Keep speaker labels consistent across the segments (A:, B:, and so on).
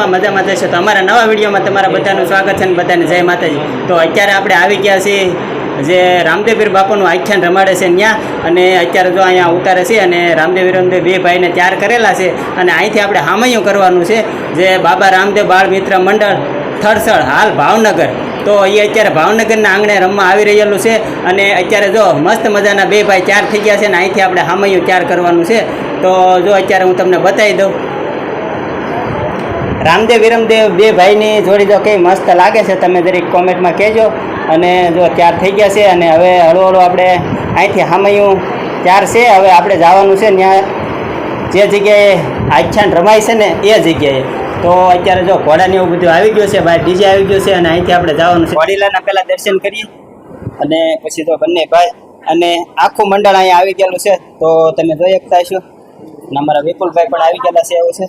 A: મજામાં મજામાં થશે તો અમારા નવા વિડીયોમાં તમારા બધાનું સ્વાગત છે અને બધાને જય માતાજી. તો અત્યારે આપણે આવી ગયા છીએ જે રામદેવીર બાપુનું આખ્યાન રમાડે છે ત્યાં અને અત્યારે જો અહીંયા ઉતારે છે અને રામદેવીર બે ભાઈને તૈયાર કરેલા છે અને અહીંથી આપણે હામૈયું કરવાનું છે જે બાબા રામદેવ બાળ મિત્ર મંડળ થરસળ હાલ ભાવનગર. તો એ અત્યારે ભાવનગરના આંગણે રમવા આવી રહેલું છે અને અત્યારે જો મસ્ત મજાના બે ભાઈ ચાર થઈ ગયા છે અને અહીંથી આપણે હામૈયું ચાર કરવાનું છે. તો જો અત્યારે હું તમને બતાવી દઉં. રામદેવ વિરમદેવ બે ભાઈની જોડી તો કંઈ મસ્ત લાગે છે, તમે દરેક કોમેન્ટમાં કહેજો. અને જો ત્યાર થઈ ગયા છે અને હવે હળો હળો આપણે અહીંથી હામૈયું. ત્યાર છે, હવે આપણે જવાનું છે ત્યાં જે જગ્યાએ આખ્યાન રમાય છે ને, એ જગ્યાએ. તો અત્યારે જો ઘોડાને એવું બધું આવી ગયું છે, ભાઈ ડીજે આવી ગયું છે અને અહીંથી આપણે જવાનું છે. વડીલાના પહેલાં દર્શન કરીએ અને પછી તો બંને ભાઈ અને આખું મંડળ અહીંયા આવી ગયેલું છે. તો તમે જોઈ શકતા છો અને અમારા વિપુલભાઈ પણ આવી ગયેલા છે, એવું છે.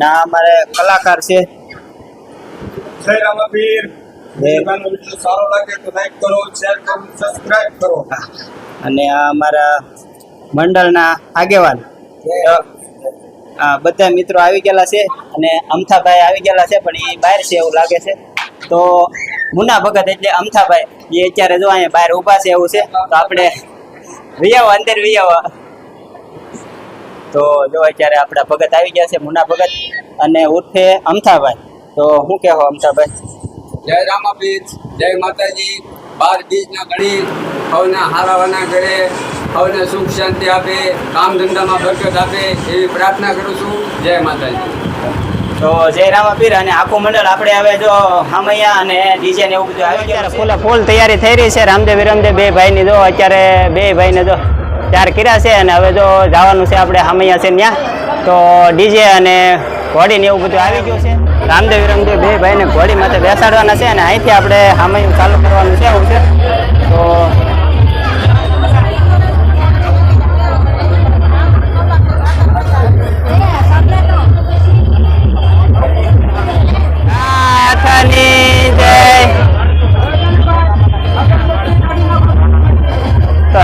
A: ના અમારે કલાકાર છે. અને આ અમારા મંડળના આગેવાન. બધા મિત્રો આવી ગયેલા છે અને અમથાભાઈ આવી ગયેલા છે પણ એ બહાર છે એવું લાગે છે. તો મુના ભગત એટલે અમથાભાઈ. એ અત્યારે જો અહીંયા બહાર ઊભા છે એવું છે. તો આપણે વિયાવો અંદર વિયાવો. તો જો અત્યારે આપણા ભગત આવી ગયા છે મુના ભગત અને ઉર્ફે અમથાભાઈ. તો શું કહેવો અમથાભાઈ?
B: જય રામાપીર જય માતાજી. બાર બીજના ગણી હવના હારાવાના ઘરે હવને સુખ શાંતિ આપે કામ ધંધામાં બરકત આપે એવી પ્રાર્થના કરું છું. જય માતાજી.
A: તો જય રામાપીર અને આખું મંડળ આપણે હવે જો હામૈયા અને ડીજે ને એવું બધું આવી ગયું ફૂલ ફૂલ તૈયારી થઈ રહી છે. રામદેવ વિરમદેવ બે ભાઈની જો અત્યારે બે ભાઈને જો ચાર કર્યા છે અને હવે જો જવાનું છે આપણે હામૈયા છે ત્યાં. તો ડીજે અને ઘોડી ને એવું બધું આવી ગયું છે. રામદેવ વિરમદેવ બે ભાઈને ઘોડી માથે બેસાડવાના છે અને અહીંથી આપણે હામૈયું ચાલુ કરવાનું છે એવું છે. તો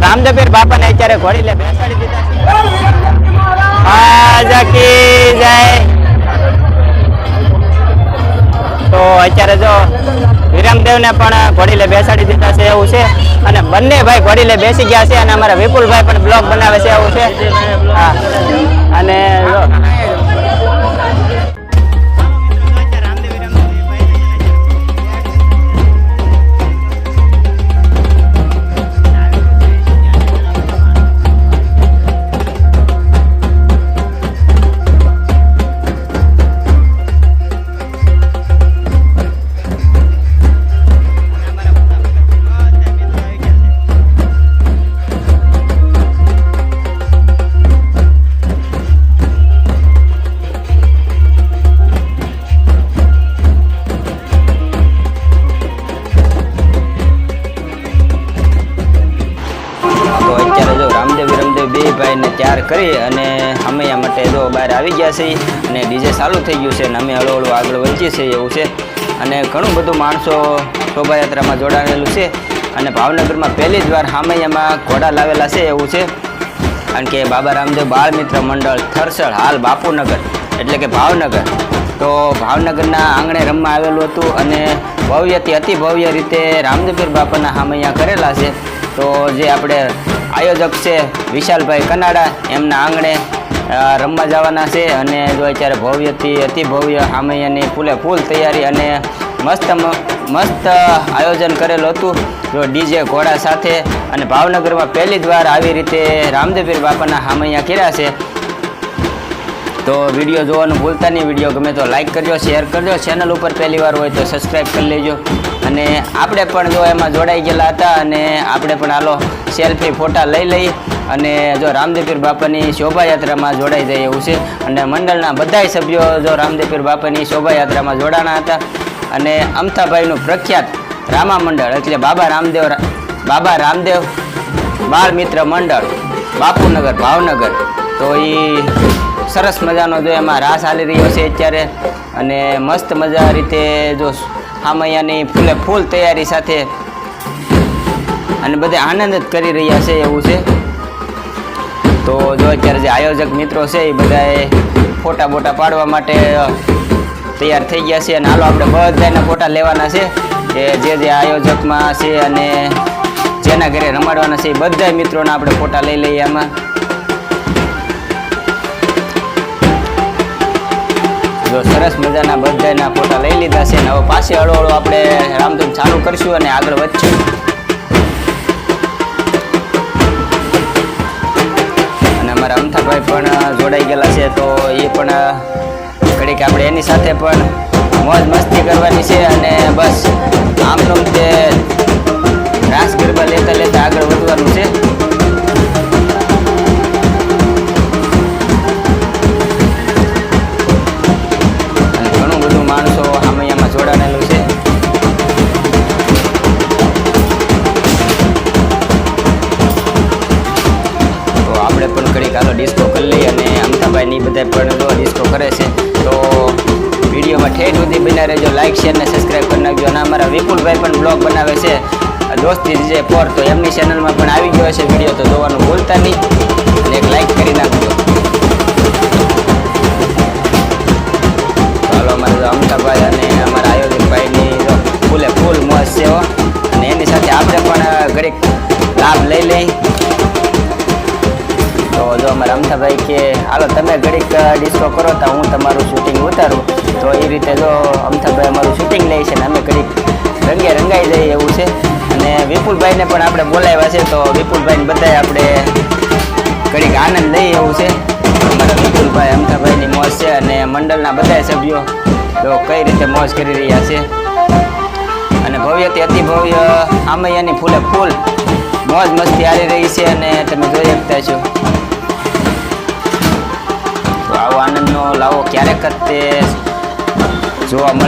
A: તો રામદેવપીર બાપાને અત્યારે ઘોડી લે બેસાડી દીધા આજા કી જય. તો અત્યારે જો વિરામદેવને પણ ઘોડી લે બેસાડી દીધા છે એવું છે. અને બંને ભાઈ ઘોડીલે બેસી ગયા છે અને અમારા વિપુલભાઈ પણ બ્લોગ બનાવે છે એવું છે. હા. અને તૈયાર કરી અને અમે માટે જો બહાર આવી ગયા છીએ અને ડીજે ચાલુ થઈ ગયું છે અને અમે હળુ હળુ આગળ વધીએ છીએ એવું છે. અને ઘણું બધું માણસો શોભાયાત્રામાં જોડાયેલું છે અને ભાવનગરમાં પહેલી જ વાર હામૈયામાં ઘોડા લાવેલા છે એવું છે. કારણ કે બાબા રામદેવ બાળ મિત્ર મંડળ થરસળ, હાલ બાપુનગર, એટલે કે ભાવનગર. તો ભાવનગરના આંગણે રમવા આવેલું હતું અને ભવ્યથી અતિ ભવ્ય રીતે રામદેવીર બાપાના હામૈયા કરેલા છે. તો જે આપણે આયોજક છે વિશાલભાઈ કનાડા. એમના આંગણે રમવા જવાના છે અને જો અત્યારે ભવ્યથી અતિ ભવ્ય હામૈયાની ફૂલે ફૂલ તૈયારી અને મસ્ત મસ્ત આયોજન કરેલું હતું. જો ડીજે ઘોડા સાથે અને ભાવનગરમાં પહેલી જ વાર આવી રીતે રામદેવીર બાપાના હામૈયા કર્યા છે. તો વીડિયો જોવાનું ભૂલતા નહીં. વીડિયો ગમે તો લાઈક કરજો શેર કરજો. ચેનલ ઉપર પહેલી વાર હોય તો સબસ્ક્રાઈબ કરી લેજો. અને આપણે પણ જો એમાં જોડાઈ ગયેલા હતા અને આપણે પણ હાલો સેલ્ફી ફોટા લઈ લઈ અને જો રામદેવપીર બાપાની શોભાયાત્રામાં જોડાઈ જાય એવું છે. અને મંડળના બધાય સભ્યો જો રામદેવપીર બાપાની શોભાયાત્રામાં જોડાણા હતા. અને અમથાભાઈનું પ્રખ્યાત રામા મંડળ એટલે બાબા રામદેવ બાબા રામદેવ બાળ મિત્ર મંડળ, બાપુનગર, ભાવનગર. તો એ સરસ મજાનો જો એમાં રાસ હાલી રહ્યો છે અત્યારે. અને મસ્ત મજા રીતે જો હામૈયાની ફૂલે ફૂલ તૈયારી સાથે અને બધે આનંદ જ કરી રહ્યા છે એવું છે. તો જો અત્યારે જે આયોજક મિત્રો છે એ બધાએ ફોટા બોટા પાડવા માટે તૈયાર થઈ ગયા છે અને હાલો આપણે બધાના ફોટા લેવાના છે કે જે જે આયોજકમાં છે અને જેના ઘરે રમાડવાના છે એ બધા મિત્રોના આપણે ફોટા લઈ લઈએ આમાં. જો સરસ મજાના બધાના ફોટા લઈ લીધા છે અને હવે પાછે હળવળો હળો આપણે રામધૂન ચાલુ કરશું અને આગળ વધશું. અને અમારા અમથાભાઈ પણ જોડાઈ ગયેલા છે તો એ પણ ઘડીક આપણે એની સાથે પણ મોજ મસ્તી કરવાની છે અને બસ આમ તે સુધી બના રહેજો લાઇક શેર ને સબસ્ક્રાઈબ કરી નાખજો. અને અમારા વિપુલભાઈ પણ બ્લોગ બનાવે છે દોસ્તી જે ફોર તો એમની ચેનલમાં પણ આવી ગયો છે વીડિયો તો જોવાનું ભૂલતા નહીં. અને એક લાઇક કરી નાખજો. ચાલો અમારે અમતાભાઈ અને અમારા આયોજકભાઈની ફૂલે ફૂલ મોજ છે. અને એની સાથે આપણે પણ ઘડીક લાભ લઈ લઈ. તો જો અમારા અમથાભાઈ કે, હાલો, તમે ઘડીક ડિસ્કો કરો તો હું તમારું શૂટિંગ ઉતારું. તો એ રીતે જો અમથાભાઈ અમારું શૂટિંગ લે છે ને અમે ઘડીક રંગે રંગાઈ જઈએ એવું છે. અને વિપુલભાઈને પણ આપણે બોલાવ્યા છે, તો વિપુલભાઈને બધાય આપણે ઘડીક આનંદ લઈએ એવું છે. અમારા વિપુલભાઈ, અમથાભાઈની મોજ છે અને મંડળના બધા સભ્યો તો કઈ રીતે મોજ કરી રહ્યા છે. અને ભવ્યથી અતિ ભવ્ય આમૈયાની ફૂલે ફૂલ મોજ મસ્તી હારી રહી છે અને તમે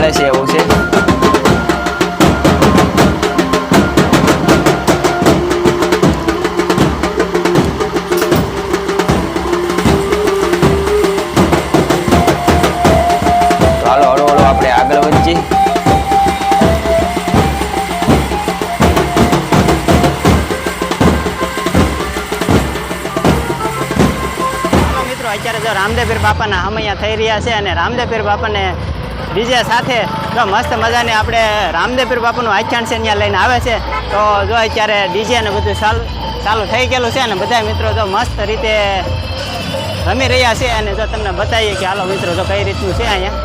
A: મળે છે, એવું છે?
C: અત્યારે જો રામદેવપીર બાપાના હમૈયા થઈ રહ્યા છે અને રામદેવપીર બાપાને ડીજે સાથે જો મસ્ત મજાની આપણે રામદેવપીર બાપાનું આખ્યાન છે ત્યાં લઈને આવે છે. તો જો અત્યારે ડીજે ને બધું ચાલુ ચાલુ થઈ ગયેલું છે અને બધા મિત્રો જો મસ્ત રીતે રમી રહ્યા છે અને જો તમને બતાવીએ કે હાલો મિત્રો જો કઈ રીતનું છે અહીંયા.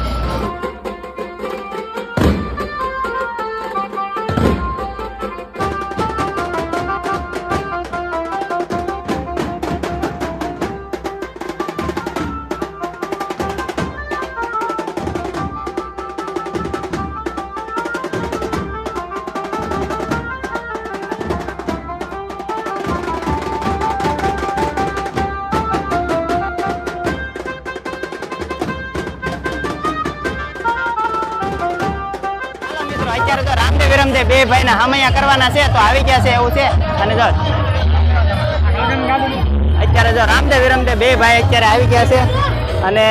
C: અત્યારે તો રામદેવ વિરમદેવ બે ભાઈને હમૈયા કરવાના છે, તો આવી ગયા છે એવું છે. અને જો, અત્યારે જો રામદેવ વિરમદે બે ભાઈ અત્યારે આવી ગયા છે. અને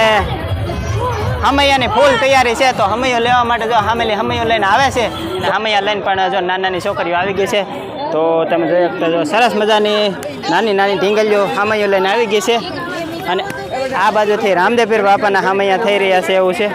C: હમૈયાની ફૂલ તૈયારી છે, તો હમૈયો લેવા માટે જો હમેલી હમૈયો લઈને આવે છે. અને હમૈયા લઈને પણ જો નાની નાની છોકરીઓ આવી ગઈ છે. તો તમે જોઈ શકતા જો સરસ મજાની નાની નાની ઢીંગલીઓ હમૈયો લઈને આવી ગઈ છે. અને આ બાજુથી રામદેવપીર બાપાના હમૈયા થઈ રહ્યા છે એવું છે.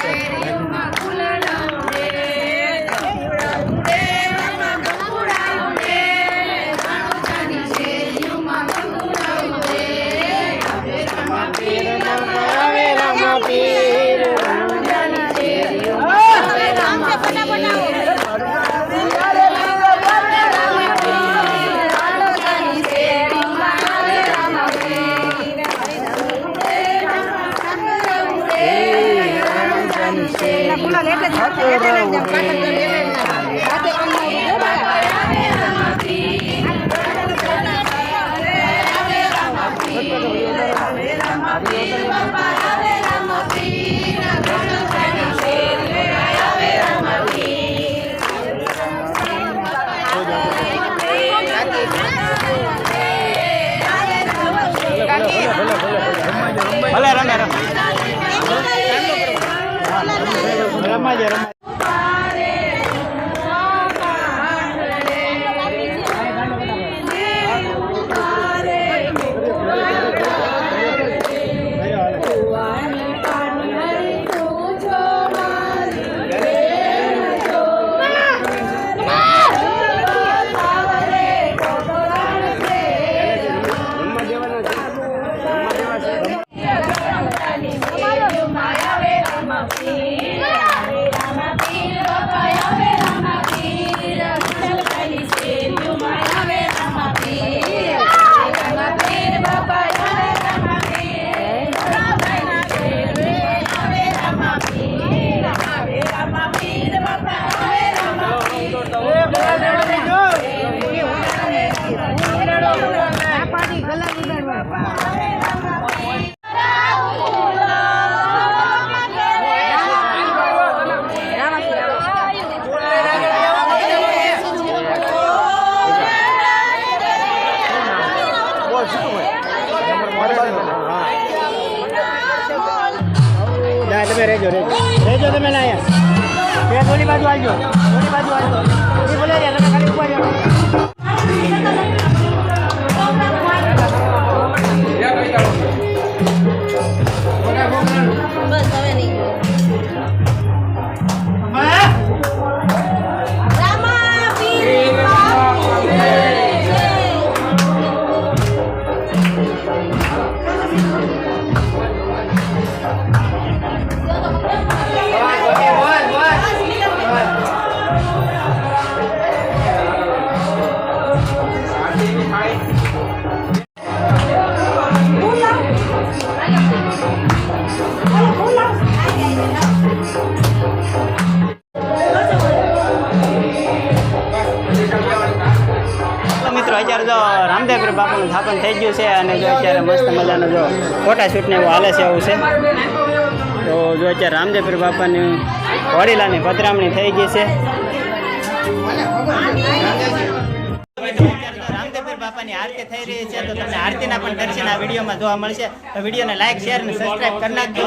A: Sería Cũng là nghĩa. ના તમે રહેજો રહેજો રહેજો તમે ના અહીંયા. બે બોલી બાજુ આવજો બોલી બાજુ આવજો બોલે ઊભા મિત્રો, અત્યારે જો રામદેવ બાપાનું સ્થાપન થઈ ગયું છે અને જો અત્યારે મસ્ત મજાનું જો ફોટા શૂટને એવું હાલે છે એવું છે. તો જો અત્યારે રામદેવ બાપાની વડીલાની પધરામણી થઈ ગઈ છે. બાપાની આરતી થઈ રહી છે, તો તમને આરતીના પણ દર્શન આ વિડીયોમાં જોવા મળશે. તો વિડીયોને લાઈક, શેર અને સબસ્ક્રાઈબ કરી નાખજો.